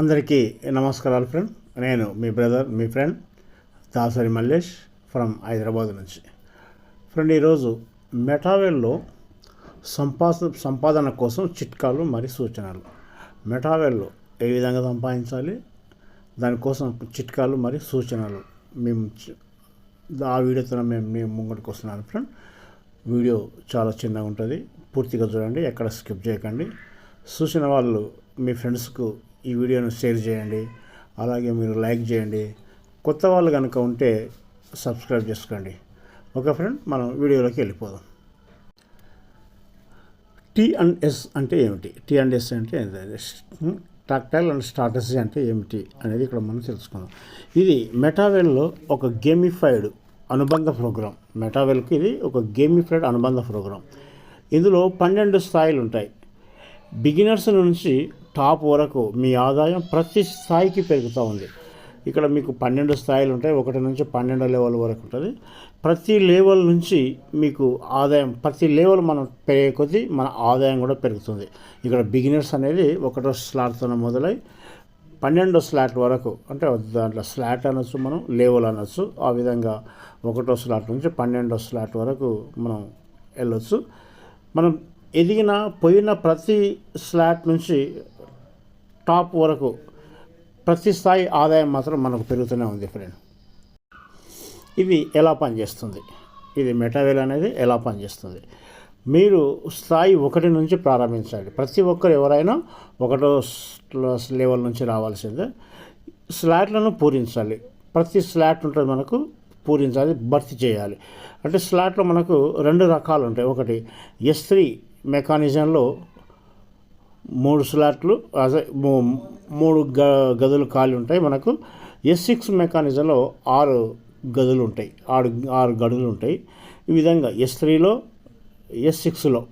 అందరికీ నమస్కారాలు ఫ్రెండ్ నేను మీ బ్రదర్ మీ ఫ్రెండ్ దాసరి మల్లేష్ ఫ్రమ్ హైదరాబాద్ నుంచి. ఫ్రెండ్ ఈరోజు మెటావెల్లో సంపాద సంపాదన కోసం చిట్కాలు మరియు సూచనలు. మెటావెల్లో ఏ విధంగా సంపాదించాలి? దానికోసం చిట్కాలు మరియు సూచనలు. మేము ఆ వీడియోతో మేము మేము ముంగడికి వస్తున్నాను ఫ్రెండ్ వీడియో చాలా చిన్నగా ఉంటుంది పూర్తిగా చూడండి ఎక్కడ స్కిప్ చేయకండి. చూసిన వాళ్ళు మీ ఫ్రెండ్స్కు ఈ వీడియోను షేర్ చేయండి. అలాగే మీరు లైక్ చేయండి. కొత్త వాళ్ళు కనుక ఉంటే సబ్స్క్రైబ్ చేసుకోండి. ఓకే ఫ్రెండ్ మనం వీడియోలోకి వెళ్ళిపోదాం. టీ అండ్ ఎస్ అంటే ఏమిటి? టీ అండ్ ఎస్ అంటే టాక్టైల్ అండ్ స్ట్రాటజీ అంటే ఏమిటి అనేది ఇక్కడ మనం తెలుసుకుందాం. ఇది మెటావెల్లో ఒక గేమిఫైడ్ అనుబంధ ప్రోగ్రాం. మెటావెల్కి ఇది ఒక గేమిఫైడ్ అనుబంధ ప్రోగ్రాం. ఇందులో పన్నెండు స్థాయిలు ఉంటాయి. బిగినర్స్ నుంచి టాప్ వరకు మీ ఆదాయం ప్రతి స్థాయికి పెరుగుతూ ఉంది. ఇక్కడ మీకు పన్నెండు స్థాయిలు ఉంటాయి. ఒకటి నుంచి పన్నెండు లెవెల్ వరకు ఉంటుంది. ప్రతి లెవెల్ నుంచి మీకు ఆదాయం ప్రతి లెవెల్ మనం పెరిగే కొద్దీ మన ఆదాయం కూడా పెరుగుతుంది. ఇక్కడ బిగినర్స్ అనేది ఒకటో స్లాట్తో మొదలై పన్నెండో స్లాట్ వరకు అంటే దాంట్లో స్లాట్ అనొచ్చు మనం లెవెల్ అనొచ్చు. ఆ విధంగా ఒకటో స్లాట్ నుంచి పన్నెండో స్లాట్ వరకు మనం వెళ్ళొచ్చు. మనం ఎదిగిన పోయిన ప్రతి స్లాట్ నుంచి టాప్ వరకు ప్రతి స్థాయి ఆదాయం మాత్రం మనకు పెరుగుతూనే ఉంది ఫ్రెండ్ ఇది ఎలా పనిచేస్తుంది? ఇది మెటావేల్ అనేది ఎలా పనిచేస్తుంది? మీరు స్థాయి ఒకటి నుంచి ప్రారంభించాలి. ప్రతి ఒక్కరు ఎవరైనా ఒకటో లెవెల్ నుంచి రావాల్సిందే. స్లాట్లను పూరించాలి. ప్రతి స్లాట్ ఉంటుంది మనకు పూరించాలి భర్తీ చేయాలి. అంటే స్లాట్లో మనకు రెండు రకాలు ఉంటాయి. ఒకటి ఎస్ త్రీ మెకానిజంలో మూడు స్లాట్లు అదే మూడు గ గదులు ఖాళీ ఉంటాయి మనకు. ఎస్ సిక్స్ మెకానిజంలో ఆరు గదులు ఉంటాయి ఆరు ఆరు గడులు ఉంటాయి. ఈ విధంగా ఎస్ త్రీలో ఎస్ సిక్స్లో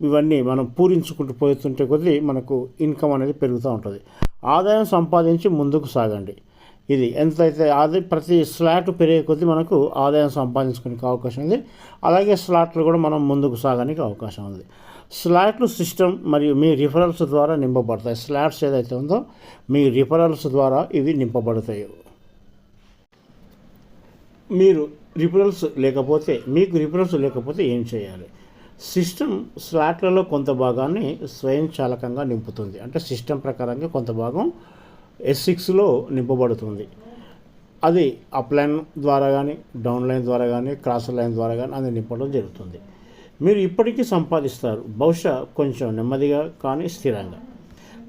ఇవన్నీ మనం పూరించుకుంటూ పోతుంటే కొద్దీ మనకు ఇన్కమ్ అనేది పెరుగుతూ ఉంటుంది. ఆదాయం సంపాదించి ముందుకు సాగండి. ఇది. ఎంతైతే అది ప్రతి స్లాట్ పెరిగే కొద్దీ మనకు ఆదాయం సంపాదించుకునే అవకాశం ఉంది. అలాగే స్లాట్లు కూడా మనం ముందుకు సాగడానికి అవకాశం ఉంది. స్లాట్లు సిస్టమ్ మరియు మీ రిఫరల్స్ ద్వారా నింపబడతాయి. స్లాట్స్ ఏదైతే ఉందో మీ రిఫరల్స్ ద్వారా ఇవి నింపబడతాయి. మీరు రిఫరల్స్ లేకపోతే మీకు రిఫరల్స్ లేకపోతే ఏం చేయాలి? సిస్టమ్ స్లాట్లలో కొంత భాగాన్ని స్వయంచాలకంగా నింపుతుంది. అంటే సిస్టమ్ ప్రకారంగా కొంత భాగం ఎస్ సిక్స్లో నింపబడుతుంది. అది అప్ లైన్ ద్వారా కానీ డౌన్ లైన్ ద్వారా కానీ క్రాస్ లైన్ ద్వారా కానీ అది నింపడం జరుగుతుంది. మీరు ఇప్పటికీ సంపాదిస్తారు. బహుశా కొంచెం నెమ్మదిగా కానీ స్థిరంగా.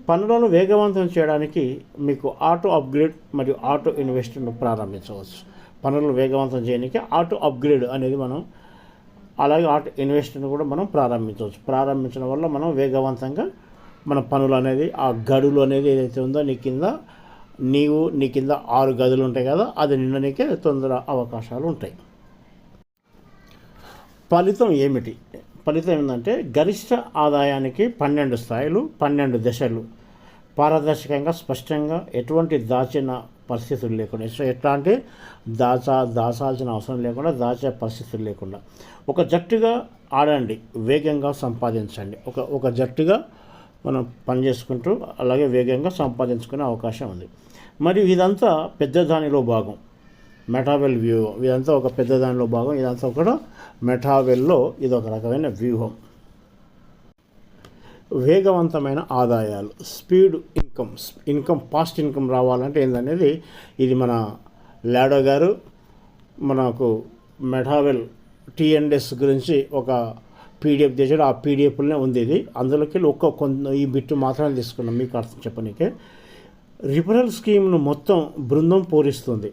పనులను వేగవంతం చేయడానికి మీకు ఆటో అప్గ్రేడ్ మరియు ఆటో ఇన్వెస్ట్ను ప్రారంభించవచ్చు. పనులను వేగవంతం చేయడానికి ఆటో అప్గ్రేడ్ అనేది మనం అలాగే ఆటో ఇన్వెస్ట్ను కూడా మనం ప్రారంభించవచ్చు. ప్రారంభించడం వల్ల మనం వేగవంతంగా మన పనులు అనేది ఆ గడులు అనేది ఏదైతే ఉందో నీ కింద నీవు నీ కింద ఆరు గదులు ఉంటాయి కదా అది నిండనికే తొందర అవకాశాలు ఉంటాయి. ఫలితం ఏమిటి? ఫలితం ఏంటంటే గరిష్ట ఆదాయానికి పన్నెండు స్థాయిలు పన్నెండు దశలు. పారదర్శకంగా స్పష్టంగా ఎటువంటి దాచిన పరిస్థితులు లేకుండా సో ఎట్లా అంటే దాచా దాచాల్సిన అవసరం లేకుండా దాచే పరిస్థితులు లేకుండా. ఒక జట్టుగా ఆడండి వేగంగా సంపాదించండి. ఒక ఒక జట్టుగా మనం పని చేసుకుంటూ అలాగే వేగంగా సంపాదించుకునే అవకాశం ఉంది. మరియు ఇదంతా పెద్ద దానిలో భాగం. మెటావెల్ వ్యూహం ఇదంతా ఒక పెద్ద దానిలో భాగం. ఇదంతా కూడా మెటావెల్లో ఇది ఒక రకమైన వ్యూహం. వేగవంతమైన ఆదాయాలు. Speed income income fast income రావాలంటే ఏందనేది ఇది మన లాడో గారు మనకు మెటావెల్ టీఎన్ఎస్ గురించి ఒక పీడిఎఫ్ చేశాడు. ఆ పీడిఎఫ్లోనే ఉంది ఇది. అందులోకి ఒక్క కొంత ఈ బిట్టు మాత్రమే తీసుకున్నాం. మీకు అర్థం చెప్పనీకే. రిఫరల్ స్కీమ్ను మొత్తం బృందం పూరిస్తుంది.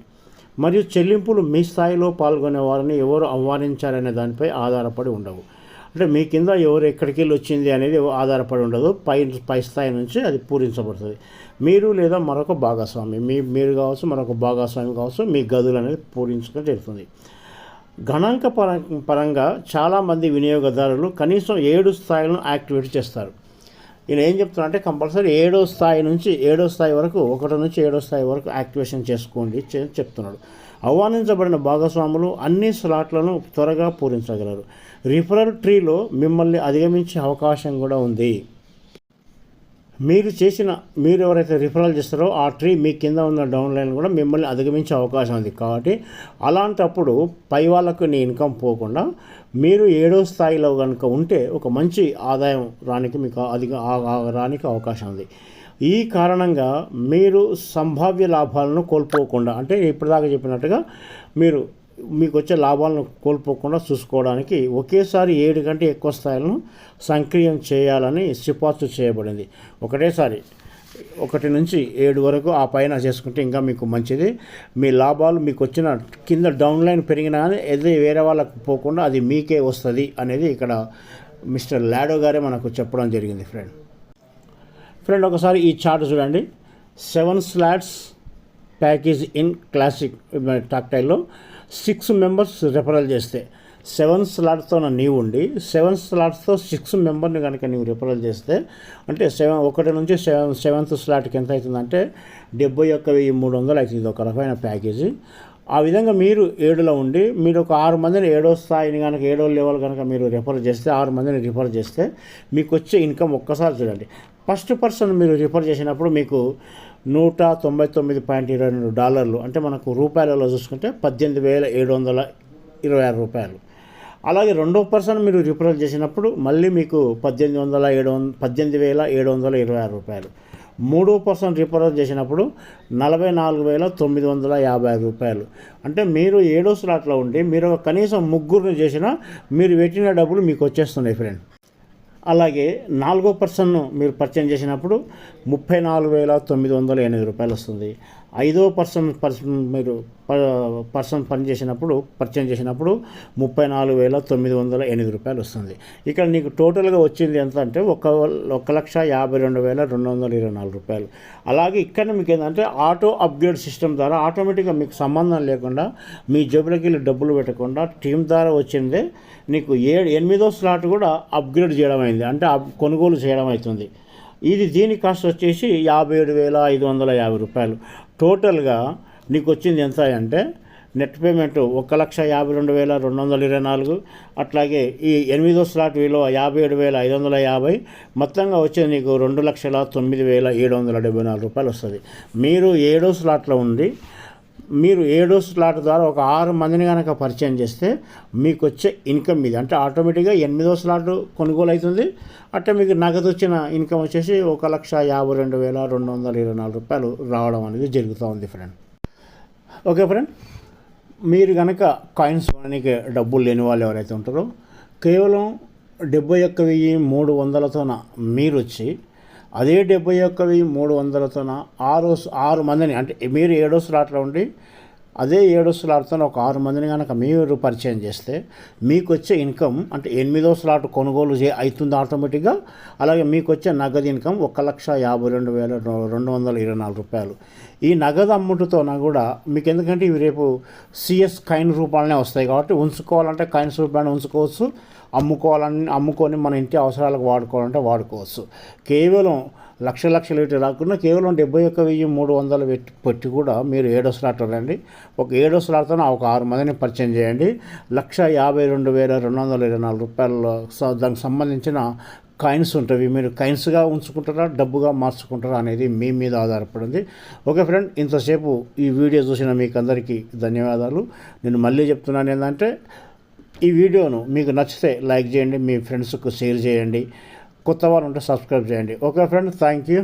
మరియు చెల్లింపులు మీ స్థాయిలో పాల్గొనే వారిని ఎవరు ఆహ్వానించారనే దానిపై ఆధారపడి ఉండవు. అంటే మీ కింద ఎవరు ఎక్కడికి వెళ్ళి వచ్చింది అనేది ఆధారపడి ఉండదు. పై పై స్థాయి నుంచి అది పూరించబడుతుంది. మీరు లేదా మరొక భాగస్వామి మీ మీరు కావచ్చు మరొక భాగస్వామి కావచ్చు మీ గదులు అనేది పూరించుకొని జరుగుతుంది గణాంక పర పరంగా చాలామంది వినియోగదారులు కనీసం ఏడు స్థాయిలను యాక్టివేట్ చేస్తారు. నేను ఏం చెప్తున్నారంటే కంపల్సరీ ఏడో స్థాయి నుంచి ఏడో స్థాయి వరకు ఒకటి నుంచి ఏడో స్థాయి వరకు యాక్టివేషన్ చేసుకోండి చెప్తున్నాడు. ఆహ్వానించబడిన భాగస్వాములు అన్ని స్లాట్లను త్వరగా పూరించగలరు. రిఫరల్ ట్రీలో మిమ్మల్ని అధిగమించే అవకాశం కూడా ఉంది. మీరు చేసిన మీరు ఎవరైతే రిఫరల్ చేస్తారో ఆ ట్రీ మీ కింద ఉన్న డౌన్ లైన్ కూడా మిమ్మల్ని అధిగమించే అవకాశం ఉంది. కాబట్టి అలాంటప్పుడు పై వాళ్ళకు నీ ఇన్కమ్ పోకుండా మీరు ఏడో స్థాయిలో కనుక ఉంటే ఒక మంచి ఆదాయం రానికి మీకు అధిక రానికి అవకాశం ఉంది. ఈ కారణంగా మీరు సంభావ్య లాభాలను కోల్పోకుండా అంటే ఇప్పటిదాకా చెప్పినట్టుగా మీరు మీకు వచ్చే లాభాలను కోల్పోకుండా చూసుకోవడానికి ఒకేసారి ఏడు కంటే ఎక్కువ స్థాయిలను సంక్రియం చేయాలని సిఫార్సు చేయబడింది. ఒకటేసారి ఒకటి నుంచి ఏడు వరకు ఆ పైన చేసుకుంటే ఇంకా మీకు మంచిది. మీ లాభాలు మీకు వచ్చిన కింద డౌన్ లైన్ పెరిగినా కానీ ఏది వేరే వాళ్ళకు పోకుండా అది మీకే వస్తుంది అనేది ఇక్కడ మిస్టర్ లాడో గారే మనకు చెప్పడం జరిగింది ఫ్రెండ్. ఫ్రెండ్ ఒకసారి ఈ చార్ట్ చూడండి. Seven slots package in classic టాక్టైల్లో six members referral చేస్తే. సెవెన్ స్లాట్తో నీవు ఉండి సెవెన్ స్లాట్స్తో సిక్స్ మెంబర్ని కనుక నీవు రిఫరల్ చేస్తే అంటే సెవెన్ ఒకటి నుంచి సెవెన్ సెవెంత్ స్లాట్కి ఎంత అవుతుందంటే డెబ్బై ఒక్క వెయ్యి మూడు వందలు అవుతుంది. ఒక రకమైన ప్యాకేజీ. ఆ విధంగా మీరు ఏడులో ఉండి మీరు ఒక ఆరు మందిని ఏడో స్థాయిని కనుక ఏడో లెవెల్ కనుక మీరు రిఫర్ చేస్తే ఆరు మందిని రిఫర్ చేస్తే మీకు వచ్చే ఇన్కమ్ ఒక్కసారి చూడండి. ఫస్ట్ పర్సన్ మీరు రిఫర్ చేసినప్పుడు మీకు నూట తొంభై తొమ్మిది పాయింట్ ఇరవై రెండు డాలర్లు అంటే మనకు రూపాయలలో చూసుకుంటే పద్దెనిమిది వేల ఏడు వందల ఇరవై ఆరు రూపాయలు. అలాగే రెండో పర్సన్ మీరు రిఫరల్ చేసినప్పుడు మళ్ళీ మీకు పద్దెనిమిది వందల ఏడు వంద పద్దెనిమిది వేల ఏడు వందల ఇరవై ఆరు రూపాయలు. మూడో పర్సన్ రిఫరల్ చేసినప్పుడు నలభై నాలుగు వేల తొమ్మిది వందల యాభై ఐదు రూపాయలు. అంటే మీరు ఏడో స్లాట్లో ఉండి మీరు కనీసం ముగ్గురిని చేసినా మీరు పెట్టిన డబ్బులు మీకు వచ్చేస్తున్నాయి ఫ్రెండ్. అలాగే నాలుగో పర్సన్ను మీరు పరిచయం చేసినప్పుడు ముప్పై నాలుగు వేల తొమ్మిది వందల ఎనిమిది రూపాయలు వస్తుంది. ఐదో పర్సన్ పర్సన్ మీరు ప- పర్సన్ పని చేసినప్పుడు చేసినప్పుడు ముప్పై నాలుగు వేల తొమ్మిది వందల ఎనిమిది రూపాయలు వస్తుంది. ఇక్కడ నీకు టోటల్గా వచ్చింది ఎంత అంటే ఒక ఒక లక్ష యాభై రెండు వేల రెండు వందల ఇరవై నాలుగు రూపాయలు. అలాగే ఇక్కడ మీకు ఏంటంటే ఆటో అప్గ్రేడ్ సిస్టమ్ ద్వారా ఆటోమేటిక్గా మీకు సంబంధం లేకుండా మీ జబులకి వెళ్ళి డబ్బులు పెట్టకుండా టీం ద్వారా వచ్చిందే నీకు ఏడు ఎనిమిదో స్లాట్ కూడా అప్గ్రేడ్ చేయడం అయింది. అంటే కొనుగోలు చేయడం అవుతుంది. ఇది దీని కాస్ట్ వచ్చేసి యాభై ఏడు వేల ఐదు వందల యాభై రూపాయలు. టోటల్గా నీకు వచ్చింది ఎంత అంటే నెట్ పేమెంట్ ఒక లక్ష యాభై రెండు వేల రెండు వందల ఇరవై నాలుగు అట్లాగే ఈ ఎనిమిదో స్లాట్ విలువ యాభై ఏడు వేల ఐదు వందల యాభై మొత్తంగా వచ్చేది నీకు రెండు లక్షల తొమ్మిది వేల ఏడు వందల డెబ్బై నాలుగు రూపాయలు వస్తుంది. మీరు ఏడో స్లాట్లో ఉండి మీరు ఏడో స్లాట్ ద్వారా ఒక ఆరు మందిని కనుక పరిచయం చేస్తే మీకు వచ్చే ఇన్కమ్ ఇది. అంటే ఆటోమేటిక్గా ఎనిమిదో స్లాట్ కొనుగోలు అవుతుంది అంటే మీకు నగదు వచ్చిన ఇన్కమ్ వచ్చేసి ఒక లక్ష యాభై రెండు వేల రెండు వందల ఇరవై నాలుగు రూపాయలు రావడం అనేది జరుగుతూ ఉంది ఫ్రెండ్. Okay friend? మీరు కనుక కాయిన్స్ కొనడానికి డబ్బులు లేని వాళ్ళు ఎవరైతే ఉంటారో కేవలం డెబ్బై ఒక్క వెయ్యి మూడు వందలతోన మీరు వచ్చి అదే డెబ్బై ఒక్క వెయ్యి మూడు వందలతోన ఆరు ఆరు మందిని అంటే మీరు ఏడో స్లాట్లో ఉండి అదే ఏడో స్లాట్తో ఒక ఆరు మందిని కనుక మీరు పరిచయం చేస్తే మీకు వచ్చే ఇన్కమ్ అంటే ఎనిమిదో స్లాట్ కొనుగోలు చే అవుతుంది ఆటోమేటిక్గా. అలాగే మీకు వచ్చే నగదు ఇన్కమ్ ఒక లక్ష యాభై రెండు వేల రెండు వందల ఇరవై నాలుగు రూపాయలు. ఈ నగదు అమ్ముడుతోన కూడా మీకు ఎందుకంటే ఇవి రేపు సిఎస్ కైన్ రూపాలనే వస్తాయి కాబట్టి ఉంచుకోవాలంటే కైన్స్ రూపాయలు ఉంచుకోవచ్చు. అమ్ముకోవాలని అమ్ముకొని మన ఇంటి అవసరాలకు వాడుకోవాలంటే వాడుకోవచ్చు. కేవలం లక్ష లక్షలు ఇటు రాకుండా కేవలం డెబ్బై ఒక్క వెయ్యి మూడు వందలు పెట్టి పెట్టి కూడా మీరు ఏడో స్లాట్ రండి ఒక ఏడో స్లాట్తో ఒక ఆరు మందిని పరిచయం చేయండి. లక్ష యాభై రెండు వేల రెండు వందల ఇరవై నాలుగు రూపాయలు దానికి సంబంధించిన కాయిన్స్ ఉంటాయి. మీరు కాయిన్స్గా ఉంచుకుంటారా డబ్బుగా మార్చుకుంటారా అనేది మీ మీద ఆధారపడింది. ఓకే ఫ్రెండ్ ఇంతసేపు ఈ వీడియో చూసిన మీకు అందరికీ ధన్యవాదాలు. నేను మళ్ళీ చెప్తున్నాను ఏంటంటే ఈ వీడియోను మీకు నచ్చితే లైక్ చేయండి మీ ఫ్రెండ్స్కు షేర్ చేయండి కొత్త వారు ఉంటే సబ్స్క్రైబ్ చేయండి. Okay friend thank you.